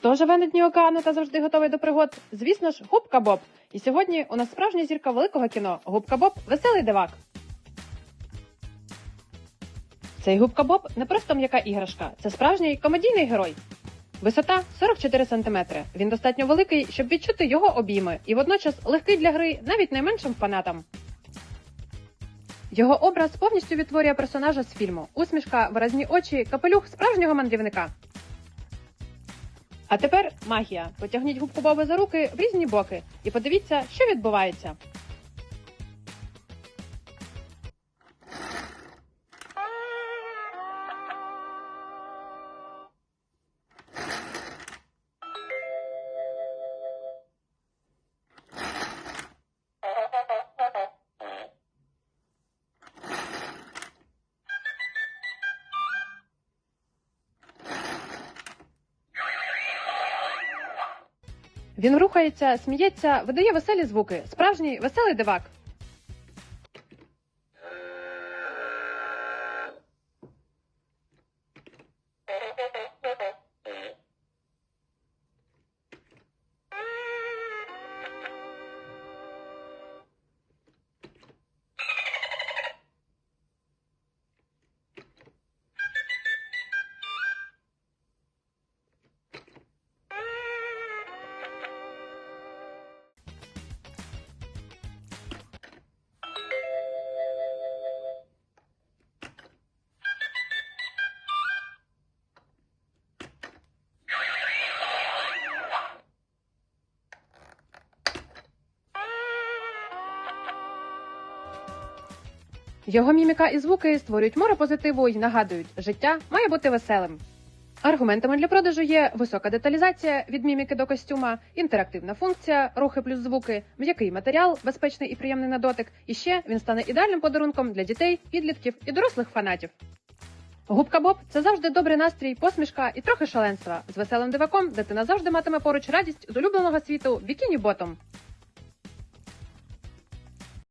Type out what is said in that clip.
Хто живе на дні океану та завжди готовий до пригод? Звісно ж, губка Боб. І сьогодні у нас справжня зірка великого кіно. Губка Боб веселий дивак. Цей губка Боб не просто м'яка іграшка, це справжній комедійний герой. Висота 44 см. Він достатньо великий, щоб відчути його обійми, і водночас легкий для гри навіть найменшим фанатам. Його образ повністю відтворює персонажа з фільму: усмішка, виразні очі, капелюх справжнього мандрівника. А тепер магія. Потягніть губку Боба за руки в різні боки і подивіться, що відбувається. Він рухається, сміється, видає веселі звуки. Справжній веселий дивак. Його міміка і звуки створюють море позитиву і нагадують, життя має бути веселим. Аргументами для продажу є висока деталізація від міміки до костюма, інтерактивна функція, рухи плюс звуки, м'який матеріал, безпечний і приємний на дотик. І ще він стане ідеальним подарунком для дітей, підлітків і дорослих фанатів. Губка Боб це завжди добрий настрій, посмішка і трохи шаленства. З веселим диваком дитина завжди матиме поруч радість з улюбленого світу Бікіні Ботом.